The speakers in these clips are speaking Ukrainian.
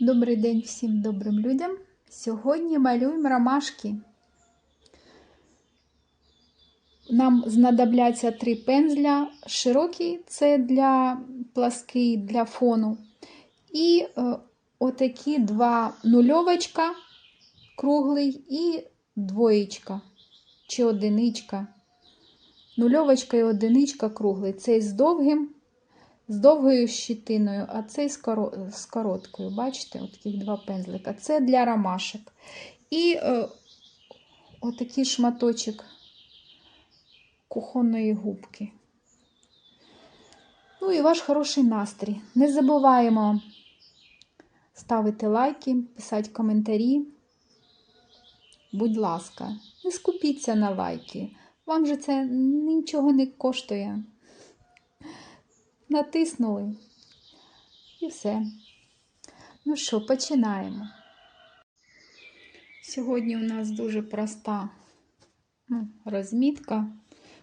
Добрий день всім добрим людям. Сьогодні малюємо ромашки. Нам знадобляться три пензля. Широкий це для плаский, для фону. І е, отакі два нульовочка круглий і двоєчка чи одиничка. Нульовочка і одиничка круглий. Цей з довгим, з довгою щитиною, а цей з, коро... з короткою. Бачите, от таких два пензлика. Це для ромашок. І е, отакий шматочок кухонної губки. Ну і ваш хороший настрій. Не забуваємо ставити лайки, писати коментарі. Будь ласка, не скупіться на лайки. Вам же це нічого не коштує. Натиснули. І все. Ну що, починаємо. Сьогодні у нас дуже проста ну, розмітка.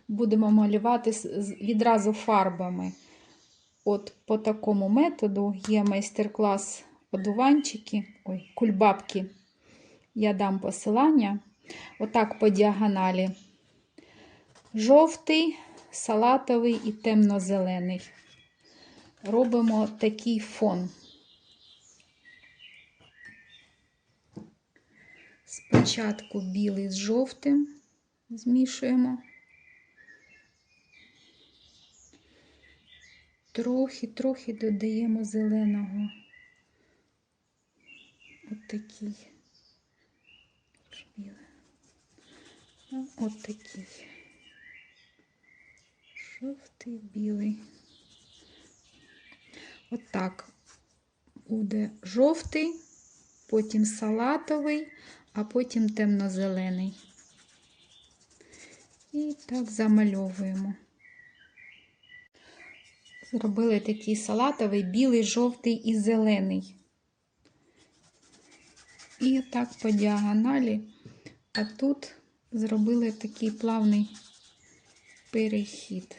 Будемо малювати відразу фарбами. От по такому методу є майстер-клас одуванчики, ой, кульбабки. Я дам посилання. Отак по діагоналі. Жовтий, салатовий і темно-зелений. Робимо такий фон. Спочатку білий з жовтим змішуємо. Трохи-трохи додаємо зеленого. От такий. От такий. Жовтий, білий. Отак буде жовтий, потім салатовий, а потім темно-зелений. І так замальовуємо. Зробили такий салатовий, білий, жовтий і зелений. І так по діагоналі, а тут зробили такий плавний перехід.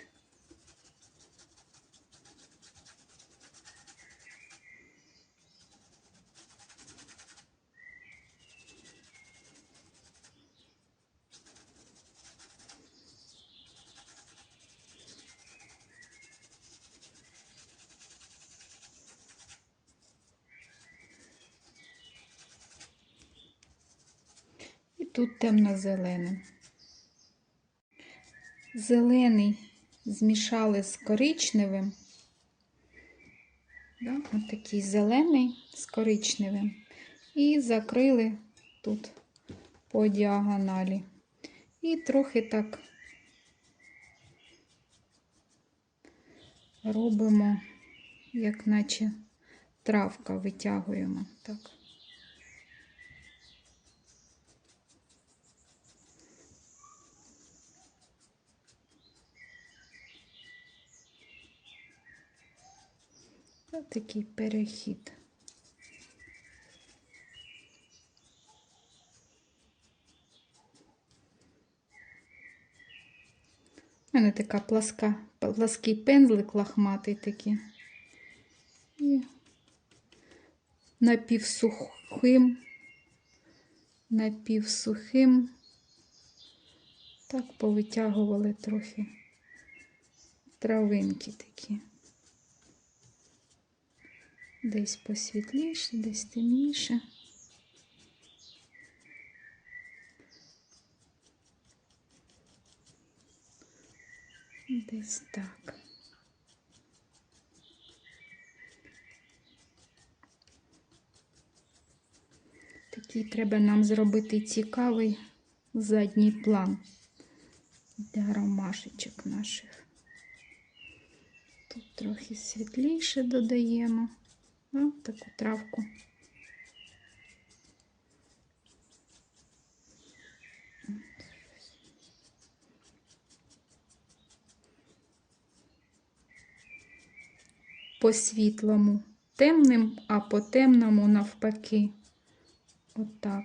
Тут темно-зеленим. Зелений змішали з коричневим. Ось такий зелений з коричневим. І закрили тут по діагоналі. І трохи так робимо, як наче травка витягуємо. Так. Такий перехід. У мене така пласка, плаский пензлик лахматий такий. І напівсухим, напівсухим. Так повитягували трохи травинки такі. Десь посвітліше, десь темніше. Десь так. Такий треба нам зробити цікавий задній план для ромашечок наших. Тут трохи світліше додаємо. Ось таку травку. По світлому темним, а по темному навпаки. Отак.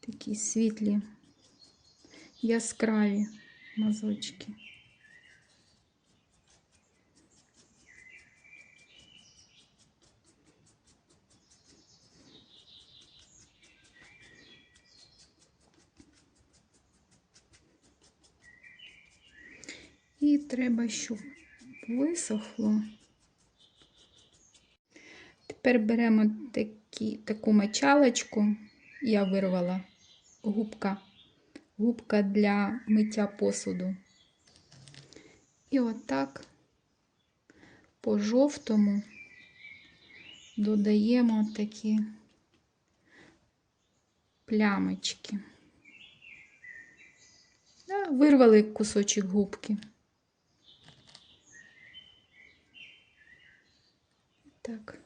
Такі світлі, яскраві мазочки. І треба, щоб висохло. Тепер беремо такі, таку мочалочку. Я вирвала губка. Губка для миття посуду. І отак по жовтому додаємо такі плямочки. Вирвали кусочок губки. Так.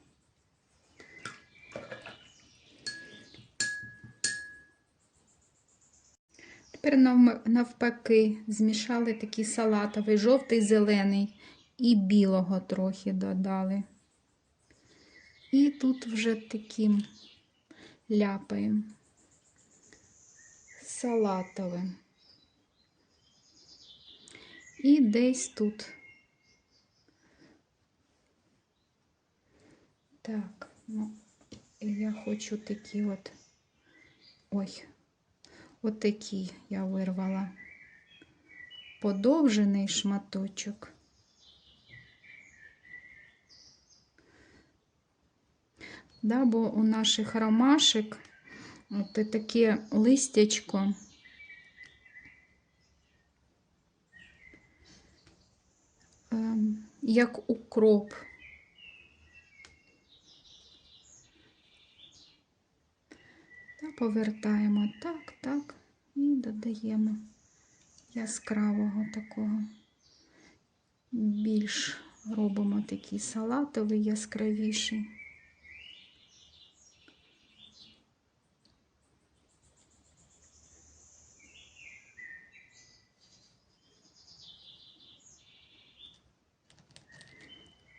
Тепер навпаки змішали такий салатовий, жовтий, зелений і білого трохи додали. І тут вже таким ляпаємо салатовим. І десь тут. Так, ну, я хочу такі от. Ой, от такий я вирвала. Подовжений шматочок. Да, бо у наших ромашек от таке листячко. ем, Як укроп. Повертаємо так, так, і додаємо яскравого такого. Більш робимо такий салатовий, яскравіший.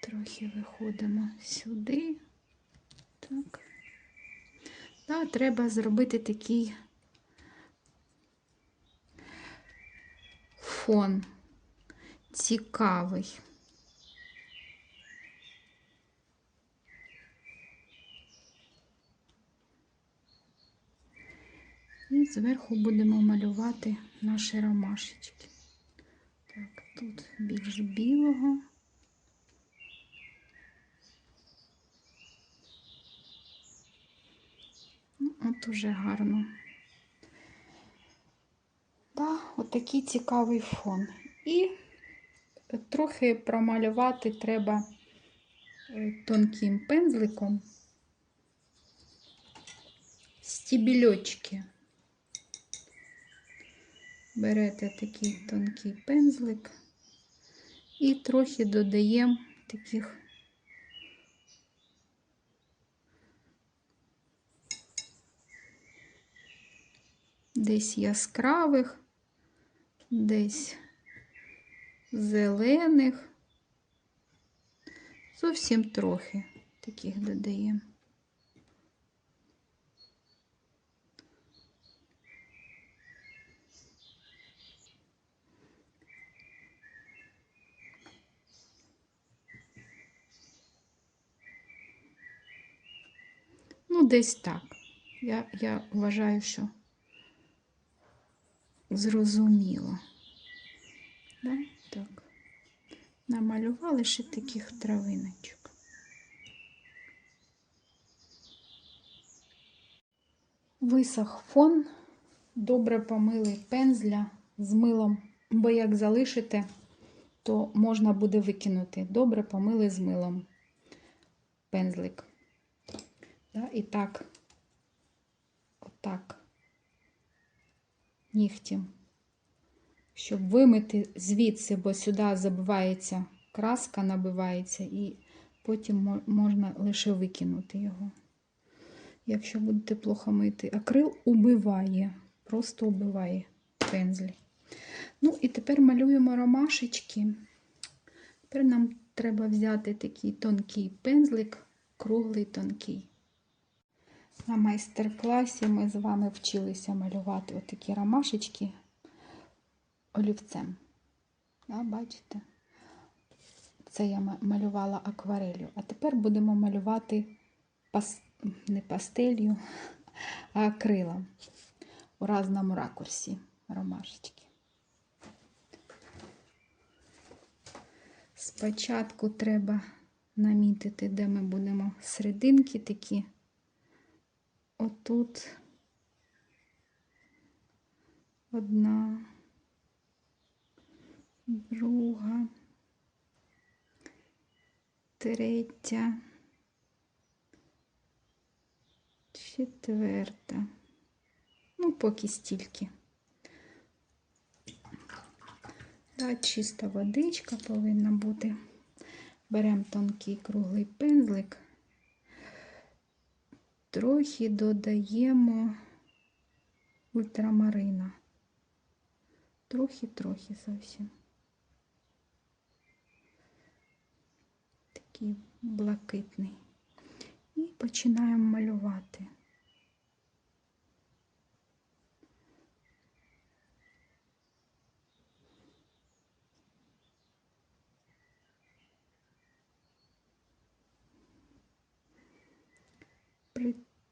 Трохи виходимо сюди. Так. Та треба зробити такий фон цікавий. І зверху будемо малювати наші ромашечки. Так, тут більш білого. Ну, От уже гарно. Да, от такий цікавий фон. І трохи промалювати треба е, тонким пензликом стібільочки. Берете такий тонкий пензлик і трохи додаємо таких десь яскравих, десь зелених. Зовсім трохи таких додаємо. Ну, десь так. Я, я вважаю, що зрозуміло. Да? Так. Намалювали ще таких травиночок. Висох фон, добре помили пензля з милом, бо як залишите, то можна буде викинути. Добре помили з милом пензлик. Да? І так, отак нігтем, щоб вимити звідси, бо сюди забивається краска, набивається, і потім можна лише викинути його. Якщо будете плохо мити, акрил убиває, просто убиває пензлі. Ну, і тепер малюємо ромашечки. Тепер нам треба взяти такий тонкий пензлик, круглий тонкий. На майстер-класі ми з вами вчилися малювати отакі ромашечки олівцем. Да, бачите? Це я малювала акварелью. А тепер будемо малювати пас... не пастелью, а акрилом у разному ракурсі ромашечки. Спочатку треба намітити, де ми будемо серединки такі. Отут одна, друга, третя, четверта. Ну, поки стільки. Да, чиста водичка повинна бути. Беремо тонкий круглий пензлик, трохи додаємо ультрамарина. Трохи-трохи зовсім. Такий блакитний. І починаємо малювати.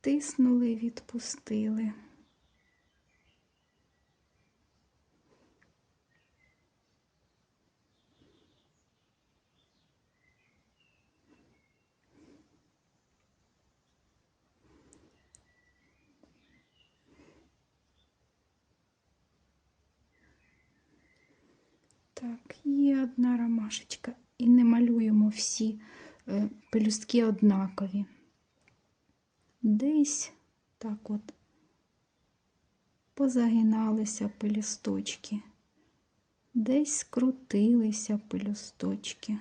Притиснули, відпустили. Так, є одна ромашечка. І не малюємо всі е, пелюстки однакові. Десь так от позагиналися пелюсточки, десь скрутилися пелюсточки.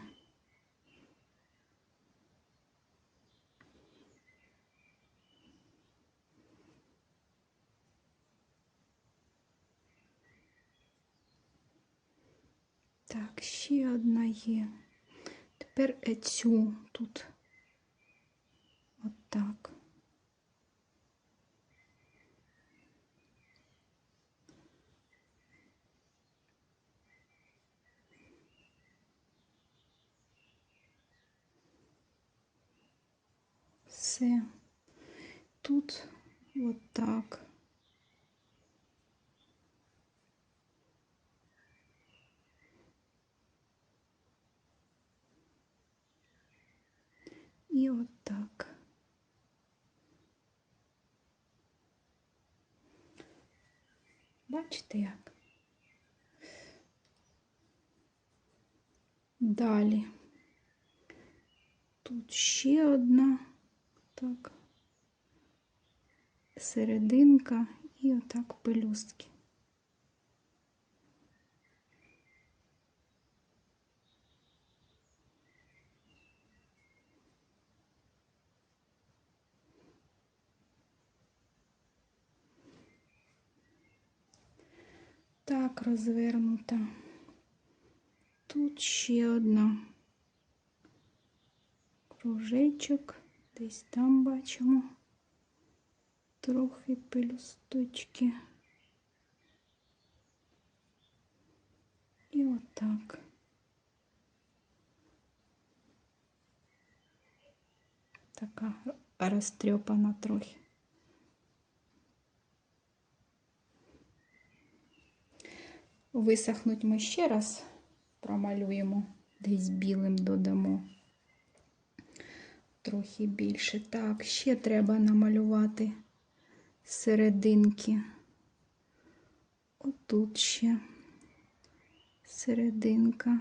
Так, ще одна є. Тепер цю тут. Отак. Все. Тут отак. І отак. Бачите як? Далі. Тут ще одна, так, серединка і отак пелюстки. Так, розвернута. Тут ще одна кружечок, десь там бачимо трохи пелюсточки. І отак. Така розтрьопана трохи. Висохнуть ми ще раз промалюємо, десь білим додамо трохи більше. Так, ще треба намалювати серединки. Отут ще серединка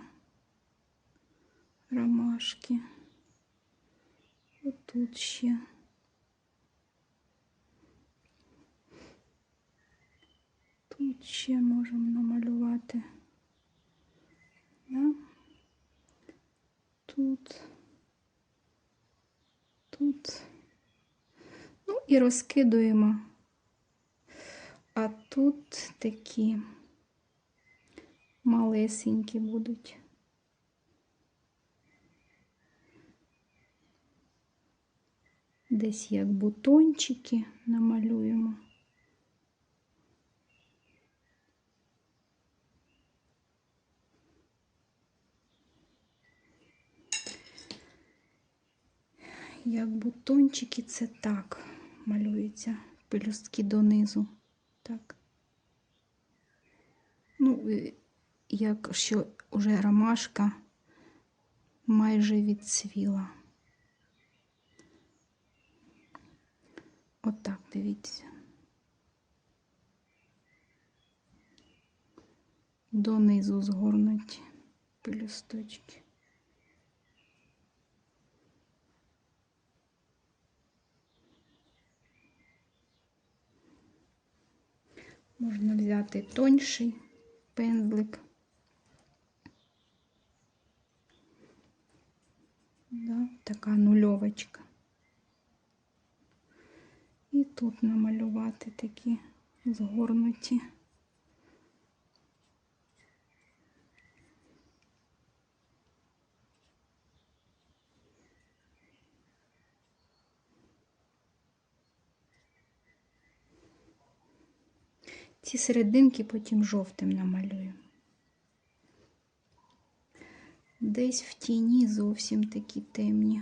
ромашки. Отут ще. Тут ще можемо намалювати. Да? Тут, тут. Ну і розкидуємо. А тут такі малесенькі будуть. Десь як бутончики намалюємо. Як бутончики, це так малюються пелюстки донизу. Так. Ну, якщо вже ромашка, майже відцвіла. Отак, дивіться. Донизу згорнуті пелюсточки. Можна взяти тонший пензлик. Да, така нульовочка. І тут намалювати такі згорнуті. Ці серединки потім жовтим намалюю. Десь в тіні зовсім такі темні.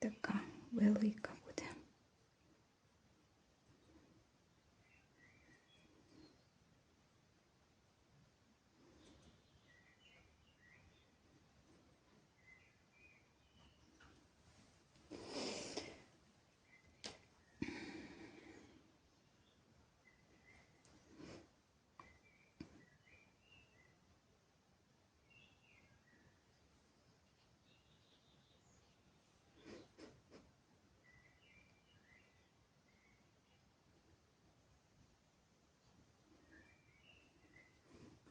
Така велика буде.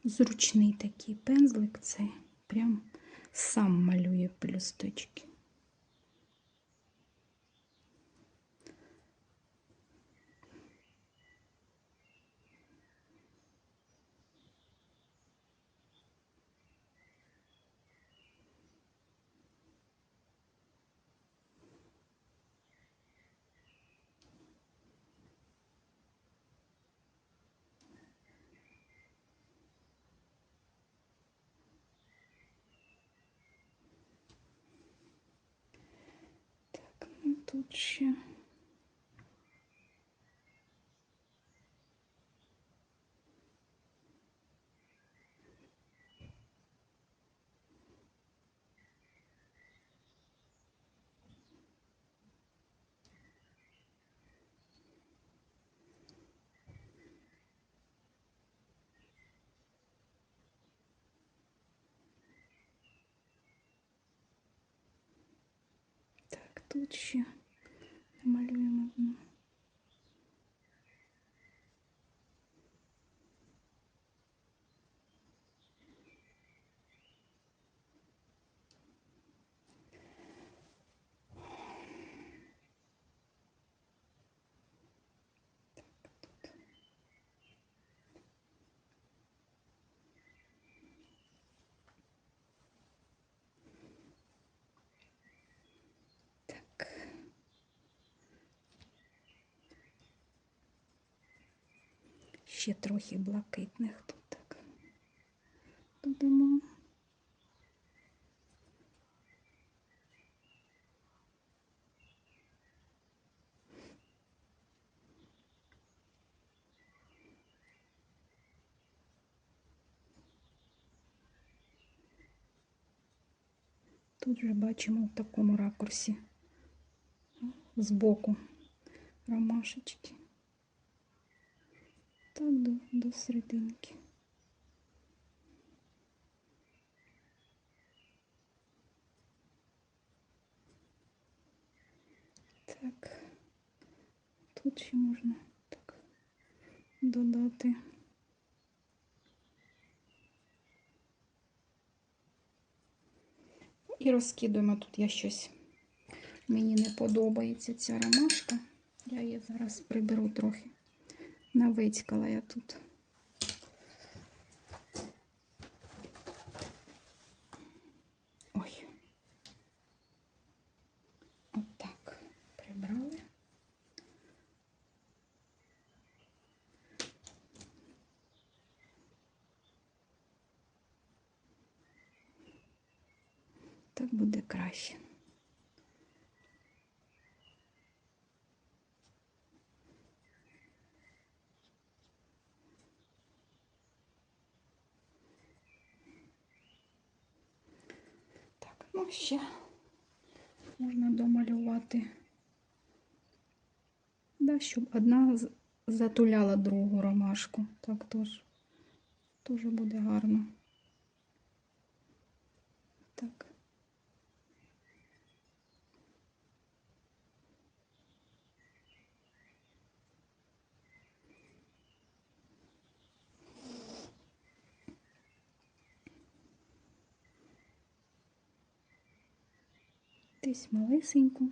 Зручний такий пензлик, це прям сам малює пелюсточки. Тут. Так, тут ще намалюємо Ще трохи блакитних тут так. Додамо. Тут вже бачимо в такому ракурсі збоку ромашечки. Так до, до серединки. Так, тут ще можна так додати. І розкидуємо тут я щось. Мені не подобається ця ромашка. Я її зараз приберу трохи. Навицькала я тут. Так буде краще. Так, ну ще можна домалювати. Да, щоб одна затуляла другу ромашку. Так теж, теж буде гарно. Так. Десь малесеньку.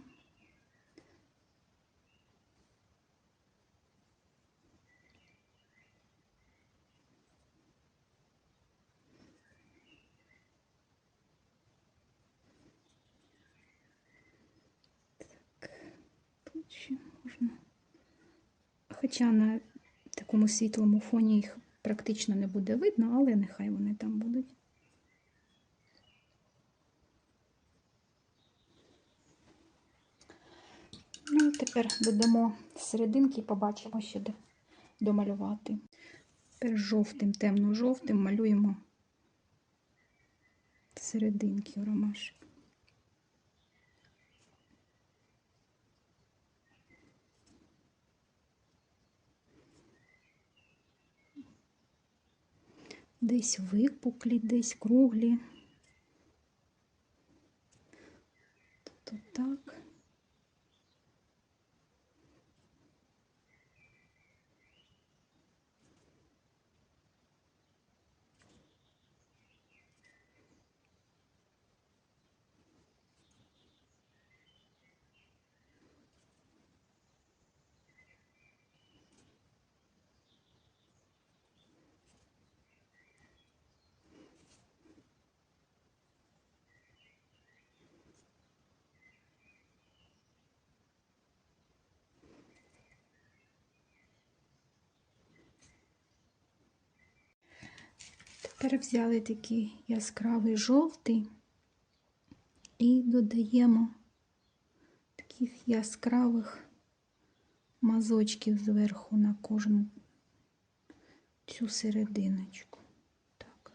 Так, тут можна. Хоча на такому світлому фоні їх практично не буде видно, але нехай вони там будуть. Ну, тепер додамо серединки і побачимо, що домалювати. Тепер жовтим, темно-жовтим малюємо серединки ромашок. Десь випуклі, десь круглі. Тобто так. Тепер взяли такий яскравий жовтий і додаємо таких яскравих мазочків зверху на кожну цю серединочку. Так.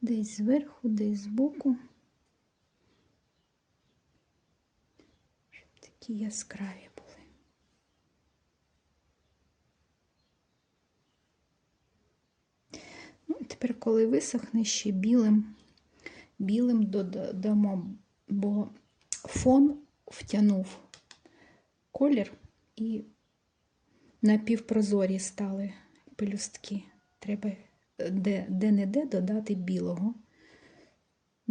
Десь зверху, десь збоку. Щоб такі яскраві були. Ну, тепер, коли висохне, ще білим, білим додамо, бо фон втягнув колір і напівпрозорі стали пелюстки. Треба де, де-не-де додати білого.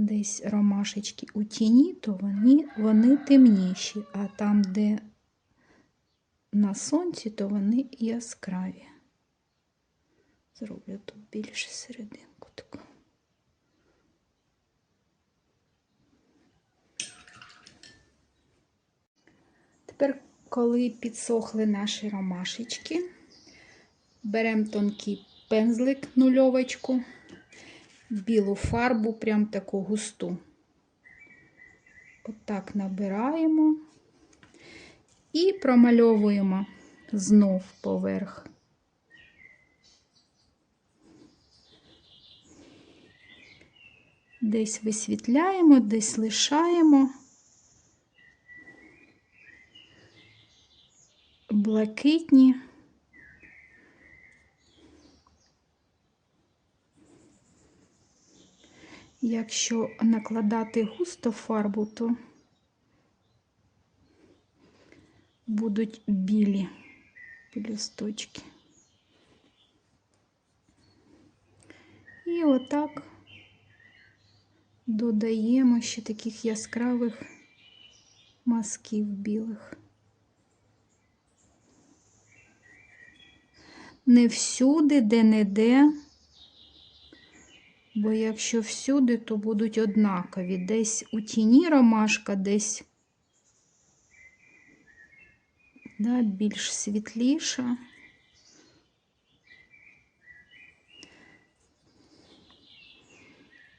Десь ромашечки у тіні, то вони, вони темніші, а там, де на сонці, то вони яскраві. Зроблю тут більше серединку таку. Тепер, коли підсохли наші ромашечки, беремо тонкий пензлик нульовочку, білу фарбу, прям таку густу. Отак набираємо і промальовуємо знов поверх. Десь висвітляємо, десь лишаємо. Блакитні. Якщо накладати густо фарбу, то будуть білі пелюсточки. І отак додаємо ще таких яскравих мазків білих. Не всюди, де-не-де. Бо якщо всюди, то будуть однакові. Десь у тіні ромашка, десь да, більш світліша.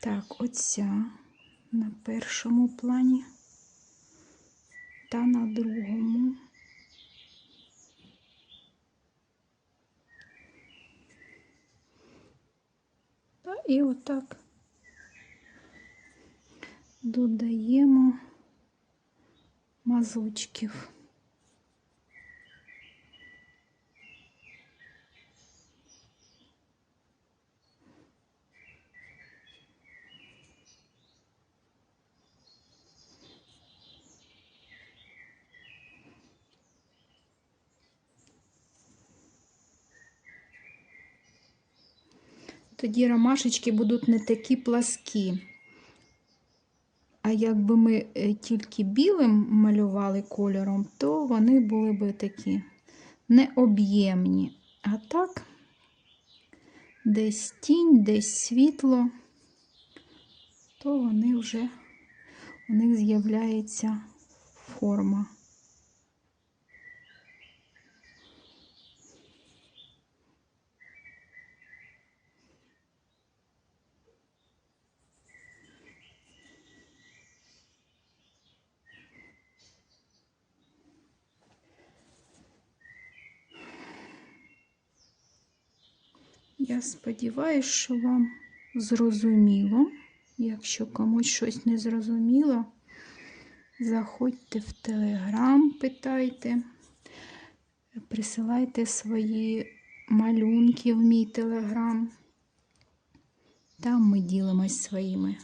Так, оця на першому плані та на другому. І отак додаємо мазочків. Тоді ромашечки будуть не такі пласкі. А якби ми е, тільки білим малювали кольором, то вони були б такі необ'ємні. А так, десь тінь, десь світло, то вони вже у них з'являється форма. Я сподіваюся, що вам зрозуміло. Якщо комусь щось не зрозуміло, заходьте в Телеграм, питайте, присилайте свої малюнки в мій Телеграм. Там ми ділимось своїми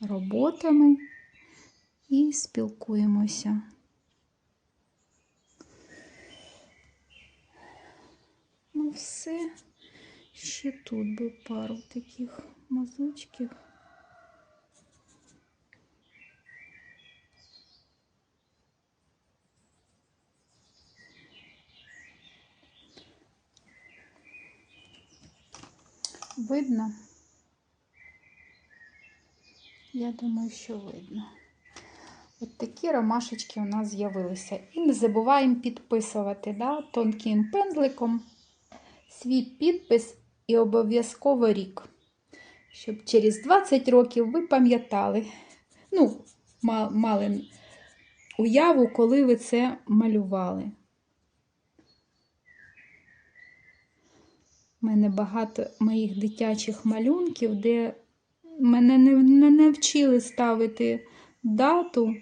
роботами і спілкуємося. Ну, все. Ще тут би пару таких мазочків. Видно? Я думаю, що видно. От такі ромашечки у нас з'явилися. І не забуваємо підписувати да, тонким пензликом свій підпис і обов'язково рік. Щоб через 20 років ви пам'ятали, ну, мали уяву, коли ви це малювали. У мене багато моїх дитячих малюнків, де мене не, не навчили ставити дату.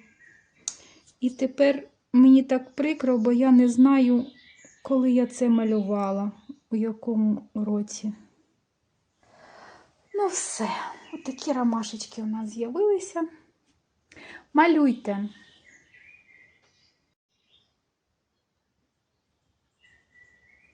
І тепер мені так прикро, бо я не знаю, коли я це малювала, у якому році. Ну, все, отакі ромашечки у нас з'явилися. Малюйте.